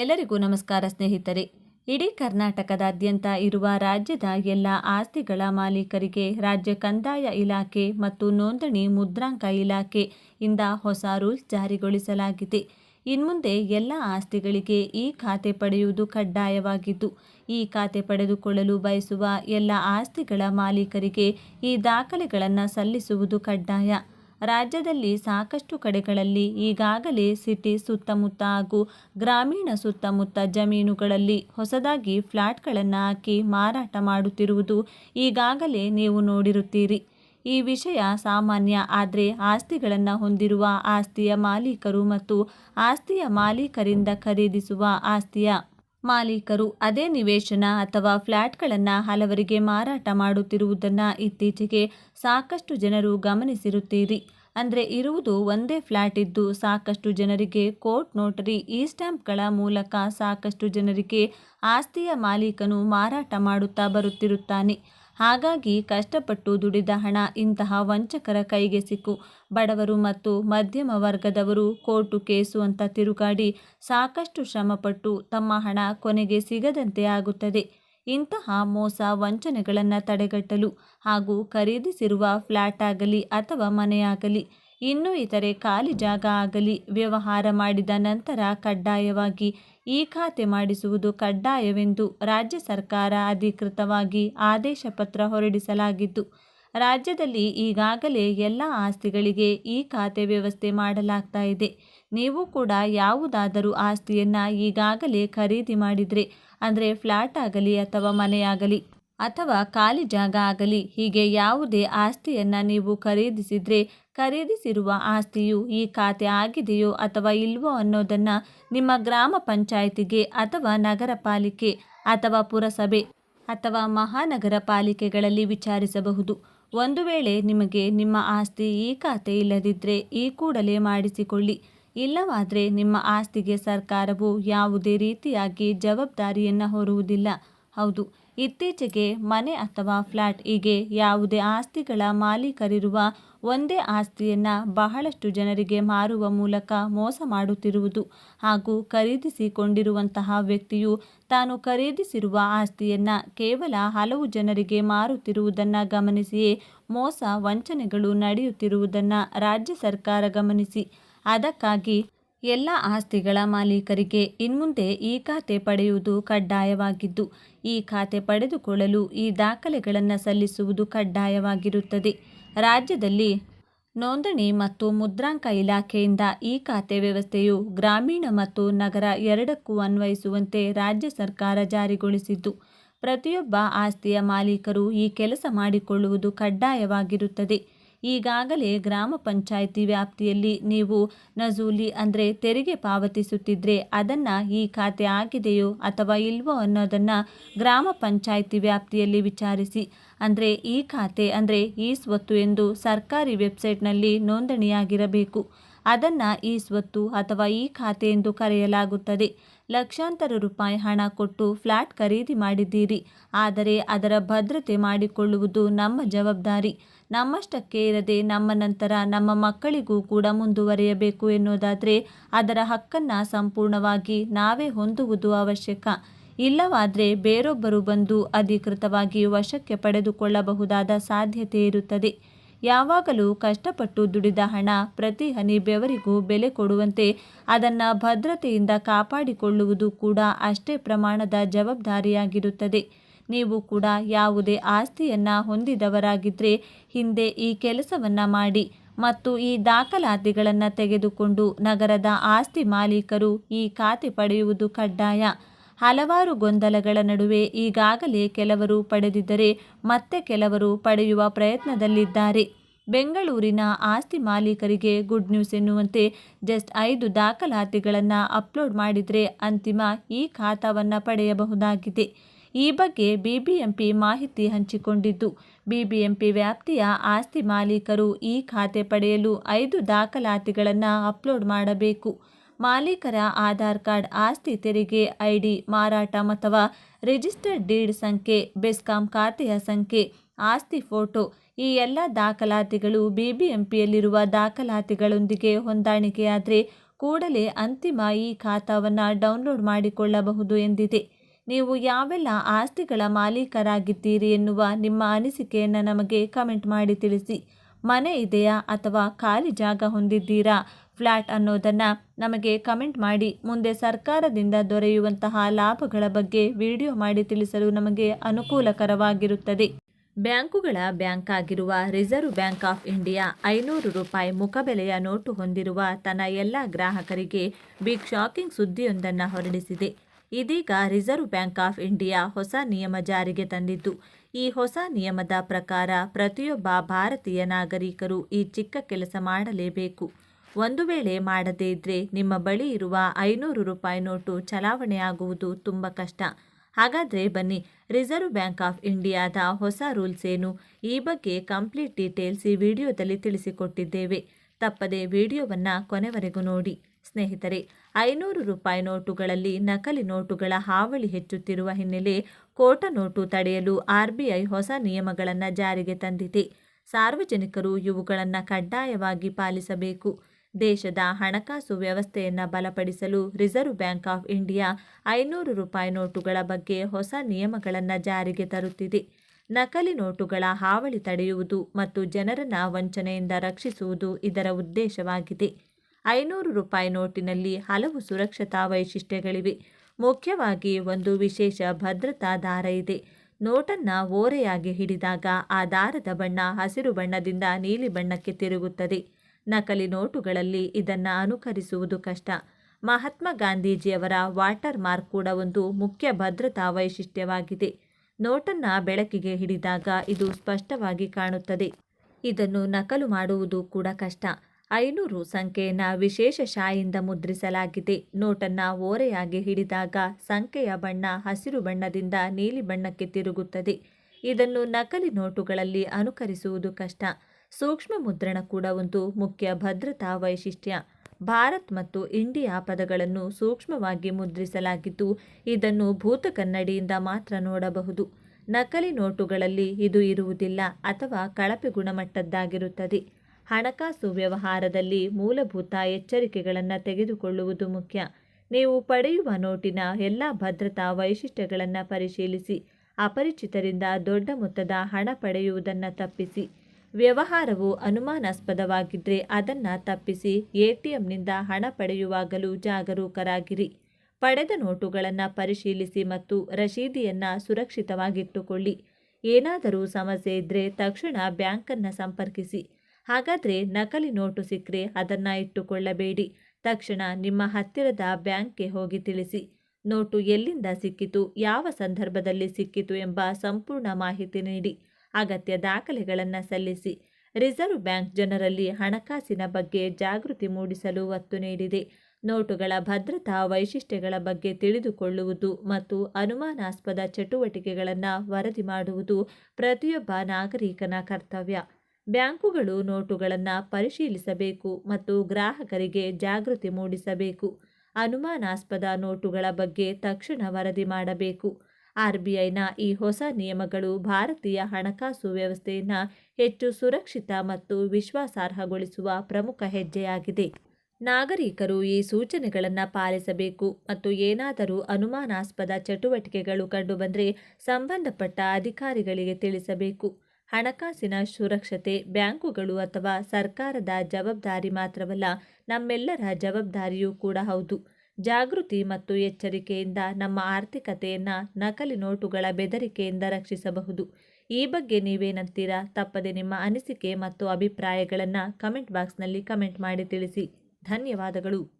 ಎಲ್ಲರಿಗೂ ನಮಸ್ಕಾರ ಸ್ನೇಹಿತರೆ. ಇಡೀ ಕರ್ನಾಟಕದಾದ್ಯಂತ ಇರುವ ರಾಜ್ಯದ ಎಲ್ಲ ಆಸ್ತಿಗಳ ಮಾಲೀಕರಿಗೆ ರಾಜ್ಯ ಕಂದಾಯ ಇಲಾಖೆ ಮತ್ತು ನೋಂದಣಿ ಮುದ್ರಾಂಕ ಇಲಾಖೆ ಇಂದ ಹೊಸ ರೂಲ್ಸ್ ಜಾರಿಗೊಳಿಸಲಾಗಿದೆ. ಇನ್ಮುಂದೆ ಎಲ್ಲ ಆಸ್ತಿಗಳಿಗೆ ಈ ಖಾತೆ ಪಡೆಯುವುದು ಕಡ್ಡಾಯವಾಗಿದ್ದು, ಈ ಖಾತೆ ಪಡೆದುಕೊಳ್ಳಲು ಬಯಸುವ ಎಲ್ಲ ಆಸ್ತಿಗಳ ಮಾಲೀಕರಿಗೆ ಈ ದಾಖಲೆಗಳನ್ನು ಸಲ್ಲಿಸುವುದು ಕಡ್ಡಾಯ. ರಾಜ್ಯದಲ್ಲಿ ಸಾಕಷ್ಟು ಕಡೆಗಳಲ್ಲಿ ಈಗಾಗಲೇ ಸಿಟಿ ಸುತ್ತಮುತ್ತ ಹಾಗೂ ಗ್ರಾಮೀಣ ಸುತ್ತಮುತ್ತ ಜಮೀನುಗಳಲ್ಲಿ ಹೊಸದಾಗಿ ಫ್ಲ್ಯಾಟ್ಗಳನ್ನು ಹಾಕಿ ಮಾರಾಟ ಮಾಡುತ್ತಿರುವುದು ಈಗಾಗಲೇ ನೀವು ನೋಡಿರುತ್ತೀರಿ. ಈ ವಿಷಯ ಸಾಮಾನ್ಯ, ಆದರೆ ಆಸ್ತಿಗಳನ್ನು ಹೊಂದಿರುವ ಆಸ್ತಿಯ ಮಾಲೀಕರು ಮತ್ತು ಆಸ್ತಿಯ ಮಾಲೀಕರಿಂದ ಖರೀದಿಸುವ ಆಸ್ತಿಯ ಮಾಲೀಕರು ಅದೇ ನಿವೇಶನ ಅಥವಾ ಫ್ಲ್ಯಾಟ್ಗಳನ್ನು ಹಲವರಿಗೆ ಮಾರಾಟ ಮಾಡುತ್ತಿರುವುದನ್ನು ಇತ್ತೀಚೆಗೆ ಸಾಕಷ್ಟು ಜನರು ಗಮನಿಸಿರುತ್ತೀರಿ. ಅಂದರೆ ಇರುವುದು ಒಂದೇ ಫ್ಲ್ಯಾಟ್ ಇದ್ದು ಸಾಕಷ್ಟು ಜನರಿಗೆ ಕೋರ್ಟ್ ನೋಟರಿ, ಈ ಸ್ಟ್ಯಾಂಪ್ಗಳ ಮೂಲಕ ಸಾಕಷ್ಟು ಜನರಿಗೆ ಆಸ್ತಿಯ ಮಾಲೀಕನು ಮಾರಾಟ ಮಾಡುತ್ತಾ ಬರುತ್ತಿರುತ್ತಾನೆ. ಹಾಗಾಗಿ ಕಷ್ಟಪಟ್ಟು ದುಡಿದ ಹಣ ಇಂತಹ ವಂಚಕರ ಕೈಗೆ ಸಿಕ್ಕು. ಬಡವರು ಮತ್ತು ಮಧ್ಯಮ ವರ್ಗದವರು ಕೋರ್ಟು ಕೇಸು ಅಂತ ತಿರುಗಾಡಿ ಸಾಕಷ್ಟು ಶ್ರಮಪಟ್ಟು ತಮ್ಮ ಹಣ ಕೊನೆಗೆ ಸಿಗದಂತೆ ಆಗುತ್ತದೆ. ಇಂತಹ ಮೋಸ ವಂಚನೆಗಳನ್ನು ತಡೆಗಟ್ಟಲು ಹಾಗೂ ಖರೀದಿಸಿರುವ ಫ್ಲ್ಯಾಟ್ ಆಗಲಿ ಅಥವಾ ಮನೆಯಾಗಲಿ ಇನ್ನೂ ಇತರೆ ಖಾಲಿ ಜಾಗ ಆಗಲಿ. ವ್ಯವಹಾರ ಮಾಡಿದ ನಂತರ ಕಡ್ಡಾಯವಾಗಿ ಈ ಖಾತೆ ಮಾಡಿಸುವುದು ಕಡ್ಡಾಯವೆಂದು ರಾಜ್ಯ ಸರ್ಕಾರ ಅಧಿಕೃತವಾಗಿ ಆದೇಶ ಪತ್ರ ಹೊರಡಿಸಲಾಗಿದ್ದು, ರಾಜ್ಯದಲ್ಲಿ ಈಗಾಗಲೇ ಎಲ್ಲ ಆಸ್ತಿಗಳಿಗೆ ಈ ಖಾತೆ ವ್ಯವಸ್ಥೆ ಮಾಡಲಾಗ್ತಾ ಇದೆ. ನೀವು ಕೂಡ ಯಾವುದಾದರೂ ಆಸ್ತಿಯನ್ನು ಈಗಾಗಲೇ ಖರೀದಿ ಮಾಡಿದರೆ, ಅಂದರೆ ಫ್ಲ್ಯಾಟ್ ಆಗಲಿ ಅಥವಾ ಮನೆಯಾಗಲಿ ಅಥವಾ ಖಾಲಿ ಜಾಗ ಆಗಲಿ. ಹೀಗೆ ಯಾವುದೇ ಆಸ್ತಿಯನ್ನು ನೀವು ಖರೀದಿಸಿದರೆ ಖರೀದಿಸಿರುವ ಆಸ್ತಿಯು ಈ ಖಾತೆ ಆಗಿದೆಯೋ ಅಥವಾ ಇಲ್ವೋ ಅನ್ನೋದನ್ನು ನಿಮ್ಮ ಗ್ರಾಮ ಪಂಚಾಯಿತಿಗೆ ಅಥವಾ ನಗರ ಪಾಲಿಕೆ ಅಥವಾ ಪುರಸಭೆ ಅಥವಾ ಮಹಾನಗರ ಪಾಲಿಕೆಗಳಲ್ಲಿ ವಿಚಾರಿಸಬಹುದು. ಒಂದು ವೇಳೆ ನಿಮಗೆ ನಿಮ್ಮ ಆಸ್ತಿ ಈ ಖಾತೆ ಇಲ್ಲದಿದ್ದರೆ ಈ ಕೂಡಲೇ ಮಾಡಿಸಿಕೊಳ್ಳಿ. ಇಲ್ಲವಾದರೆ ನಿಮ್ಮ ಆಸ್ತಿಗೆ ಸರ್ಕಾರವು ಯಾವುದೇ ರೀತಿಯಾಗಿ ಜವಾಬ್ದಾರಿಯನ್ನು ಹೊರುವುದಿಲ್ಲ. ಹೌದು. ಇತ್ತೀಚೆಗೆ ಮನೆ ಅಥವಾ ಫ್ಲ್ಯಾಟ್ ಹೀಗೆ ಯಾವುದೇ ಆಸ್ತಿಗಳ ಮಾಲೀಕರಿರುವ ಒಂದೇ ಆಸ್ತಿಯನ್ನು ಬಹಳಷ್ಟು ಜನರಿಗೆ ಮಾರುವ ಮೂಲಕ ಮೋಸ ಮಾಡುತ್ತಿರುವುದು ಹಾಗೂ ಖರೀದಿಸಿಕೊಂಡಿರುವಂತಹ ವ್ಯಕ್ತಿಯು ತಾನು ಖರೀದಿಸಿರುವ ಆಸ್ತಿಯನ್ನು ಕೇವಲ ಹಲವು ಜನರಿಗೆ ಮಾರುತ್ತಿರುವುದನ್ನು ಗಮನಿಸಿಯೇ ಮೋಸ ವಂಚನೆಗಳು ನಡೆಯುತ್ತಿರುವುದನ್ನು ರಾಜ್ಯ ಸರ್ಕಾರ ಗಮನಿಸಿ. ಅದಕ್ಕಾಗಿ ಎಲ್ಲ ಆಸ್ತಿಗಳ ಮಾಲೀಕರಿಗೆ ಇನ್ಮುಂದೆ ಈ ಖಾತೆ ಪಡೆಯುವುದು ಕಡ್ಡಾಯವಾಗಿದ್ದು, ಈ ಖಾತೆ ಪಡೆದುಕೊಳ್ಳಲು ಈ ದಾಖಲೆಗಳನ್ನು ಸಲ್ಲಿಸುವುದು ಕಡ್ಡಾಯವಾಗಿರುತ್ತದೆ. ರಾಜ್ಯದಲ್ಲಿ ನೋಂದಣಿ ಮತ್ತು ಮುದ್ರಾಂಕ ಇಲಾಖೆಯಿಂದ ಈ ಖಾತೆ ವ್ಯವಸ್ಥೆಯು ಗ್ರಾಮೀಣ ಮತ್ತು ನಗರ ಎರಡಕ್ಕೂ ಅನ್ವಯಿಸುವಂತೆ ರಾಜ್ಯ ಸರ್ಕಾರ ಜಾರಿಗೊಳಿಸಿದ್ದು, ಪ್ರತಿಯೊಬ್ಬ ಆಸ್ತಿಯ ಮಾಲೀಕರು ಈ ಕೆಲಸ ಮಾಡಿಕೊಳ್ಳುವುದು ಕಡ್ಡಾಯವಾಗಿರುತ್ತದೆ. ಈಗಾಗಲೇ ಗ್ರಾಮ ಪಂಚಾಯಿತಿ ವ್ಯಾಪ್ತಿಯಲ್ಲಿ ನೀವು ನಜೂಲಿ ಅಂದರೆ ತೆರಿಗೆ ಪಾವತಿಸುತ್ತಿದ್ದರೆ ಅದನ್ನು ಈ ಖಾತೆ ಆಗಿದೆಯೋ ಅಥವಾ ಇಲ್ವೋ ಅನ್ನೋದನ್ನು ಗ್ರಾಮ ಪಂಚಾಯಿತಿ ವ್ಯಾಪ್ತಿಯಲ್ಲಿ ವಿಚಾರಿಸಿ. ಅಂದರೆ ಈ ಖಾತೆ ಅಂದರೆ ಈ ಸ್ವತ್ತು ಎಂದು ಸರ್ಕಾರಿ ವೆಬ್ಸೈಟ್ನಲ್ಲಿ ನೋಂದಣಿಯಾಗಿರಬೇಕು. ಅದನ್ನು ಈ ಸ್ವತ್ತು ಅಥವಾ ಈ ಖಾತೆ ಎಂದು ಕರೆಯಲಾಗುತ್ತದೆ. ಲಕ್ಷಾಂತರ ರೂಪಾಯಿ ಹಣ ಕೊಟ್ಟು ಫ್ಲ್ಯಾಟ್ ಖರೀದಿ ಮಾಡಿದ್ದೀರಿ. ಆದರೆ ಅದರ ಭದ್ರತೆ ಮಾಡಿಕೊಳ್ಳುವುದು ನಮ್ಮ ಜವಾಬ್ದಾರಿ. ನಮ್ಮಷ್ಟಕ್ಕೆ ಇರದೆ ನಮ್ಮ ನಂತರ ನಮ್ಮ ಮಕ್ಕಳಿಗೂ ಕೂಡ ಮುಂದುವರಿಯಬೇಕು ಎನ್ನುವುದಾದರೆ ಅದರ ಹಕ್ಕನ್ನು ಸಂಪೂರ್ಣವಾಗಿ ನಾವೇ ಹೊಂದುವುದು ಅವಶ್ಯಕ. ಇಲ್ಲವಾದರೆ ಬೇರೊಬ್ಬರು ಬಂದು ಅಧಿಕೃತವಾಗಿ ವಶಕ್ಕೆ ಪಡೆದುಕೊಳ್ಳಬಹುದಾದ ಸಾಧ್ಯತೆ ಇರುತ್ತದೆ. ಯಾವಾಗಲೂ ಕಷ್ಟಪಟ್ಟು ದುಡಿದ ಹಣ ಪ್ರತಿ ಹನಿ ಬೆವರಿಗೂ ಬೆಲೆ ಕೊಡುವಂತೆ ಅದನ್ನು ಭದ್ರತೆಯಿಂದ ಕಾಪಾಡಿಕೊಳ್ಳುವುದು ಕೂಡ ಅಷ್ಟೇ ಪ್ರಮಾಣದ ಜವಾಬ್ದಾರಿಯಾಗಿರುತ್ತದೆ. ನೀವು ಕೂಡ ಯಾವುದೇ ಆಸ್ತಿಯನ್ನು ಹೊಂದಿದವರಾಗಿದ್ದರೆ ಹಿಂದೆ ಈ ಕೆಲಸವನ್ನು ಮಾಡಿ ಮತ್ತು ಈ ದಾಖಲಾತಿಗಳನ್ನು ತೆಗೆದುಕೊಂಡು ನಗರದ ಆಸ್ತಿ ಮಾಲೀಕರು ಈ ಖಾತೆ ಪಡೆಯುವುದು ಕಡ್ಡಾಯ. ಹಲವಾರು ಗೊಂದಲಗಳ ನಡುವೆ ಈಗಾಗಲೇ ಕೆಲವರು ಪಡೆದಿದ್ದರೆ ಮತ್ತೆ ಕೆಲವರು ಪಡೆಯುವ ಪ್ರಯತ್ನದಲ್ಲಿದ್ದಾರೆ. ಬೆಂಗಳೂರಿನ ಆಸ್ತಿ ಮಾಲೀಕರಿಗೆ ಗುಡ್ ನ್ಯೂಸ್ ಎನ್ನುವಂತೆ ಜಸ್ಟ್ ಐದು ದಾಖಲಾತಿಗಳನ್ನು ಅಪ್ಲೋಡ್ ಮಾಡಿದರೆ ಅಂತಿಮ ಈ ಖಾತಾವನ್ನು ಪಡೆಯಬಹುದಾಗಿದೆ. ಈ ಬಗ್ಗೆ ಬಿಬಿಎಂಪಿ ಮಾಹಿತಿ ಹಂಚಿಕೊಂಡಿದ್ದು, ಬಿಬಿಎಂಪಿ ವ್ಯಾಪ್ತಿಯ ಆಸ್ತಿ ಮಾಲೀಕರು ಈ ಖಾತೆ ಪಡೆಯಲು ಐದು ದಾಖಲಾತಿಗಳನ್ನು ಅಪ್ಲೋಡ್ ಮಾಡಬೇಕು. ಮಾಲೀಕರ ಆಧಾರ್ ಕಾರ್ಡ್ ಆಸ್ತಿ ತೆರಿಗೆ ಐಡಿ, ಮಾರಾಟ ಅಥವಾ ರಿಜಿಸ್ಟರ್ಡ್ ಡೀಡ್ ಸಂಖ್ಯೆ, ಬೆಸ್ಕಾಂ ಖಾತೆಯ ಸಂಖ್ಯೆ, ಆಸ್ತಿ ಫೋಟೋ ಈ ಎಲ್ಲ ದಾಖಲಾತಿಗಳು ಬಿಬಿಎಂಪಿಯಲ್ಲಿರುವ ದಾಖಲಾತಿಗಳೊಂದಿಗೆ ಹೊಂದಾಣಿಕೆಯಾದರೆ ಕೂಡಲೇ ಅಂತಿಮ ಈ ಖಾತಾವನ್ನು ಡೌನ್ಲೋಡ್ ಮಾಡಿಕೊಳ್ಳಬಹುದು ಎಂದಿದೆ. ನೀವು ಯಾವೆಲ್ಲ ಆಸ್ತಿಗಳ ಮಾಲೀಕರಾಗಿದ್ದೀರಿ ಎನ್ನುವ ನಿಮ್ಮ ಅನಿಸಿಕೆಯನ್ನು ನಮಗೆ ಕಮೆಂಟ್ ಮಾಡಿ ತಿಳಿಸಿ. ಮನೆ ಇದೆಯಾ ಅಥವಾ ಖಾಲಿ ಜಾಗ ಹೊಂದಿದ್ದೀರಾ? ಫ್ಲ್ಯಾಟ್ ಅನ್ನೋದನ್ನು ನಮಗೆ ಕಮೆಂಟ್ ಮಾಡಿ. ಮುಂದೆ ಸರ್ಕಾರದಿಂದ ದೊರೆಯುವಂತಹ ಲಾಭಗಳ ಬಗ್ಗೆ ವಿಡಿಯೋ ಮಾಡಿ ತಿಳಿಸಲು ನಮಗೆ ಅನುಕೂಲಕರವಾಗಿರುತ್ತದೆ. ಬ್ಯಾಂಕುಗಳ ಬ್ಯಾಂಕ್ ಆಗಿರುವ ರಿಸರ್ವ್ ಬ್ಯಾಂಕ್ ಆಫ್ ಇಂಡಿಯಾ ಐನೂರು ರೂಪಾಯಿ ಮುಖಬೆಲೆಯ ನೋಟು ಹೊಂದಿರುವ ತನ್ನ ಎಲ್ಲ ಗ್ರಾಹಕರಿಗೆ ಬಿಗ್ ಶಾಕಿಂಗ್ ಸುದ್ದಿಯೊಂದನ್ನು ಹೊರಡಿಸಿದೆ. ಇದೀಗ ರಿಸರ್ವ್ ಬ್ಯಾಂಕ್ ಆಫ್ ಇಂಡಿಯಾ ಹೊಸ ನಿಯಮ ಜಾರಿಗೆ ತಂದಿದ್ದು. ಈ ಹೊಸ ನಿಯಮದ ಪ್ರಕಾರ ಪ್ರತಿಯೊಬ್ಬ ಭಾರತೀಯ ನಾಗರಿಕರು ಈ ಚಿಕ್ಕ ಕೆಲಸ ಮಾಡಲೇಬೇಕು. ಒಂದು ವೇಳೆ ಮಾಡದೇ ಇದ್ದರೆ ನಿಮ್ಮ ಬಳಿ ಇರುವ ಐನೂರು ರೂಪಾಯಿ ನೋಟು ಚಲಾವಣೆಯಾಗುವುದು ತುಂಬ ಕಷ್ಟ. ಹಾಗಾದರೆ ಬನ್ನಿ, ರಿಸರ್ವ್ ಬ್ಯಾಂಕ್ ಆಫ್ ಇಂಡಿಯಾದ ಹೊಸ ರೂಲ್ಸ್ ಏನು? ಈ ಬಗ್ಗೆ ಕಂಪ್ಲೀಟ್ ಡೀಟೇಲ್ಸ್ ಈ ವಿಡಿಯೋದಲ್ಲಿ ತಿಳಿಸಿಕೊಟ್ಟಿದ್ದೇವೆ. ತಪ್ಪದೆ ವಿಡಿಯೋವನ್ನು ಕೊನೆವರೆಗೂ ನೋಡಿ. ಸ್ನೇಹಿತರೆ, ಐನೂರು ರೂಪಾಯಿ ನೋಟುಗಳಲ್ಲಿ ನಕಲಿ ನೋಟುಗಳ ಹಾವಳಿ ಹೆಚ್ಚುತ್ತಿರುವ ಹಿನ್ನೆಲೆ ಕೋಟ ನೋಟು ತಡೆಯಲು ಆರ್ಬಿಐ ಹೊಸ ನಿಯಮಗಳನ್ನು ಜಾರಿಗೆ ತಂದಿದೆ. ಸಾರ್ವಜನಿಕರು ಇವುಗಳನ್ನು ಕಡ್ಡಾಯವಾಗಿ ಪಾಲಿಸಬೇಕು. ದೇಶದ ಹಣಕಾಸು ವ್ಯವಸ್ಥೆಯನ್ನು ಬಲಪಡಿಸಲು ರಿಸರ್ವ್ ಬ್ಯಾಂಕ್ ಆಫ್ ಇಂಡಿಯಾ ಐನೂರು ರೂಪಾಯಿ ನೋಟುಗಳ ಬಗ್ಗೆ ಹೊಸ ನಿಯಮಗಳನ್ನು ಜಾರಿಗೆ ತರುತ್ತಿದೆ. ನಕಲಿ ನೋಟುಗಳ ಹಾವಳಿ ತಡೆಯುವುದು ಮತ್ತು ಜನರನ್ನು ವಂಚನೆಯಿಂದ ರಕ್ಷಿಸುವುದು ಇದರ ಉದ್ದೇಶವಾಗಿದೆ. ಐನೂರು ರೂಪಾಯಿ ನೋಟಿನಲ್ಲಿ ಹಲವು ಸುರಕ್ಷತಾ ವೈಶಿಷ್ಟ್ಯಗಳಿವೆ. ಮುಖ್ಯವಾಗಿ ಒಂದು ವಿಶೇಷ ಭದ್ರತಾ ದಾರ ಇದೆ. ನೋಟನ್ನು ಓರೆಯಾಗಿ ಹಿಡಿದಾಗ ಆ ದಾರದ ಬಣ್ಣ ಹಸಿರು ಬಣ್ಣದಿಂದ ನೀಲಿ ಬಣ್ಣಕ್ಕೆ ತಿರುಗುತ್ತದೆ. ನಕಲಿ ನೋಟುಗಳಲ್ಲಿ ಇದನ್ನು ಅನುಕರಿಸುವುದು ಕಷ್ಟ. ಮಹಾತ್ಮ ಗಾಂಧೀಜಿಯವರ ವಾಟರ್ ಮಾರ್ಕ್ ಕೂಡ ಒಂದು ಮುಖ್ಯ ಭದ್ರತಾ ವೈಶಿಷ್ಟ್ಯವಾಗಿದೆ. ನೋಟನ್ನು ಬೆಳಕಿಗೆ ಹಿಡಿದಾಗ ಇದು ಸ್ಪಷ್ಟವಾಗಿ ಕಾಣುತ್ತದೆ. ಇದನ್ನು ನಕಲು ಮಾಡುವುದು ಕೂಡ ಕಷ್ಟ. ಐನೂರು ಸಂಖ್ಯೆಯನ್ನು ವಿಶೇಷ ಶಾಯಿಂದ ಮುದ್ರಿಸಲಾಗಿದೆ. ನೋಟನ್ನು ಓರೆಯಾಗಿ ಹಿಡಿದಾಗ ಸಂಖ್ಯೆಯ ಬಣ್ಣ ಹಸಿರು ಬಣ್ಣದಿಂದ ನೀಲಿ ಬಣ್ಣಕ್ಕೆ ತಿರುಗುತ್ತದೆ. ಇದನ್ನು ನಕಲಿ ನೋಟುಗಳಲ್ಲಿ ಅನುಕರಿಸುವುದು ಕಷ್ಟ. ಸೂಕ್ಷ್ಮ ಮುದ್ರಣ ಕೂಡ ಒಂದು ಮುಖ್ಯ ಭದ್ರತಾ ವೈಶಿಷ್ಟ್ಯ. ಭಾರತ್ ಮತ್ತು ಇಂಡಿಯಾ ಪದಗಳನ್ನು ಸೂಕ್ಷ್ಮವಾಗಿ ಮುದ್ರಿಸಲಾಗಿದ್ದು, ಇದನ್ನು ಭೂತ ಕನ್ನಡಿಯಿಂದ ಮಾತ್ರ ನೋಡಬಹುದು. ನಕಲಿ ನೋಟುಗಳಲ್ಲಿ ಇದು ಇರುವುದಿಲ್ಲ ಅಥವಾ ಕಳಪೆ ಗುಣಮಟ್ಟದ್ದಾಗಿರುತ್ತದೆ. ಹಣಕಾಸು ವ್ಯವಹಾರದಲ್ಲಿ ಮೂಲಭೂತ ಎಚ್ಚರಿಕೆಗಳನ್ನು ತೆಗೆದುಕೊಳ್ಳುವುದು ಮುಖ್ಯ. ನೀವು ಪಡೆಯುವ ನೋಟಿನ ಎಲ್ಲ ಭದ್ರತಾ ವೈಶಿಷ್ಟ್ಯಗಳನ್ನು ಪರಿಶೀಲಿಸಿ, ಅಪರಿಚಿತರಿಂದ ದೊಡ್ಡ ಮೊತ್ತದ ಹಣ ಪಡೆಯುವುದನ್ನು ತಪ್ಪಿಸಿ. ವ್ಯವಹಾರವು ಅನುಮಾನಾಸ್ಪದವಾಗಿದ್ದರೆ ಅದನ್ನು ತಪ್ಪಿಸಿ ಎಟಿಎಂನಿಂದ ಹಣ ಪಡೆಯುವಾಗಲೂ ಜಾಗರೂಕರಾಗಿರಿ. ಪಡೆದ ನೋಟುಗಳನ್ನು ಪರಿಶೀಲಿಸಿ ಮತ್ತು ರಶೀದಿಯನ್ನು ಸುರಕ್ಷಿತವಾಗಿಟ್ಟುಕೊಳ್ಳಿ. ಏನಾದರೂ ಸಮಸ್ಯೆ ಇದ್ದರೆ ತಕ್ಷಣ ಬ್ಯಾಂಕನ್ನು ಸಂಪರ್ಕಿಸಿ. ಹಾಗಾದರೆ ನಕಲಿ ನೋಟು ಸಿಕ್ಕರೆ ಅದನ್ನು ಇಟ್ಟುಕೊಳ್ಳಬೇಡಿ. ತಕ್ಷಣ ನಿಮ್ಮ ಹತ್ತಿರದ ಬ್ಯಾಂಕ್ಗೆ ಹೋಗಿ ತಿಳಿಸಿ. ನೋಟು ಎಲ್ಲಿಂದ ಸಿಕ್ಕಿತು, ಯಾವ ಸಂದರ್ಭದಲ್ಲಿ ಸಿಕ್ಕಿತು ಎಂಬ ಸಂಪೂರ್ಣ ಮಾಹಿತಿ ನೀಡಿ. ಅಗತ್ಯ ದಾಖಲೆಗಳನ್ನು ಸಲ್ಲಿಸಿ. ರಿಸರ್ವ್ ಬ್ಯಾಂಕ್ ಜನರಲ್ಲಿ ಹಣಕಾಸಿನ ಬಗ್ಗೆ ಜಾಗೃತಿ ಮೂಡಿಸಲು ಒತ್ತು ನೀಡಿದೆ. ನೋಟುಗಳ ಭದ್ರತಾ ವೈಶಿಷ್ಟ್ಯಗಳ ಬಗ್ಗೆ ತಿಳಿದುಕೊಳ್ಳುವುದು ಮತ್ತು ಅನುಮಾನಾಸ್ಪದ ಚಟುವಟಿಕೆಗಳನ್ನು ವರದಿ ಮಾಡುವುದು ಪ್ರತಿಯೊಬ್ಬ ನಾಗರಿಕನ ಕರ್ತವ್ಯ. ಬ್ಯಾಂಕುಗಳು ನೋಟುಗಳನ್ನು ಪರಿಶೀಲಿಸಬೇಕು ಮತ್ತು ಗ್ರಾಹಕರಿಗೆ ಜಾಗೃತಿ ಮೂಡಿಸಬೇಕು. ಅನುಮಾನಾಸ್ಪದ ನೋಟುಗಳ ಬಗ್ಗೆ ತಕ್ಷಣ ವರದಿ ಮಾಡಬೇಕು. ಆರ್ಬಿಐನ ಈ ಹೊಸ ನಿಯಮಗಳು ಭಾರತೀಯ ಹಣಕಾಸು ವ್ಯವಸ್ಥೆಯನ್ನು ಹೆಚ್ಚು ಸುರಕ್ಷಿತ ಮತ್ತು ವಿಶ್ವಾಸಾರ್ಹಗೊಳಿಸುವ ಪ್ರಮುಖ ಹೆಜ್ಜೆಯಾಗಿದೆ. ನಾಗರಿಕರು ಈ ಸೂಚನೆಗಳನ್ನು ಪಾಲಿಸಬೇಕು ಮತ್ತು ಏನಾದರೂ ಅನುಮಾನಾಸ್ಪದ ಚಟುವಟಿಕೆಗಳು ಕಂಡುಬಂದರೆ ಸಂಬಂಧಪಟ್ಟ ಅಧಿಕಾರಿಗಳಿಗೆ ತಿಳಿಸಬೇಕು. ಹಣಕಾಸಿನ ಸುರಕ್ಷತೆ, ಬ್ಯಾಂಕುಗಳು ಅಥವಾ ಸರ್ಕಾರದ ಜವಾಬ್ದಾರಿ ಮಾತ್ರವಲ್ಲ, ನಮ್ಮೆಲ್ಲರ ಜವಾಬ್ದಾರಿಯೂ ಕೂಡ ಹೌದು. ಜಾಗೃತಿ ಮತ್ತು ಎಚ್ಚರಿಕೆಯಿಂದ ನಮ್ಮ ಆರ್ಥಿಕತೆಯನ್ನು ನಕಲಿ ನೋಟುಗಳ ಬೆದರಿಕೆಯಿಂದ ರಕ್ಷಿಸಬಹುದು. ಈ ಬಗ್ಗೆ ನೀವೇನಂತೀರಾ? ತಪ್ಪದೆ ನಿಮ್ಮ ಅನಿಸಿಕೆ ಮತ್ತು ಅಭಿಪ್ರಾಯಗಳನ್ನು ಕಮೆಂಟ್ ಬಾಕ್ಸ್ನಲ್ಲಿ ಕಮೆಂಟ್ ಮಾಡಿ ತಿಳಿಸಿ. ಧನ್ಯವಾದಗಳು.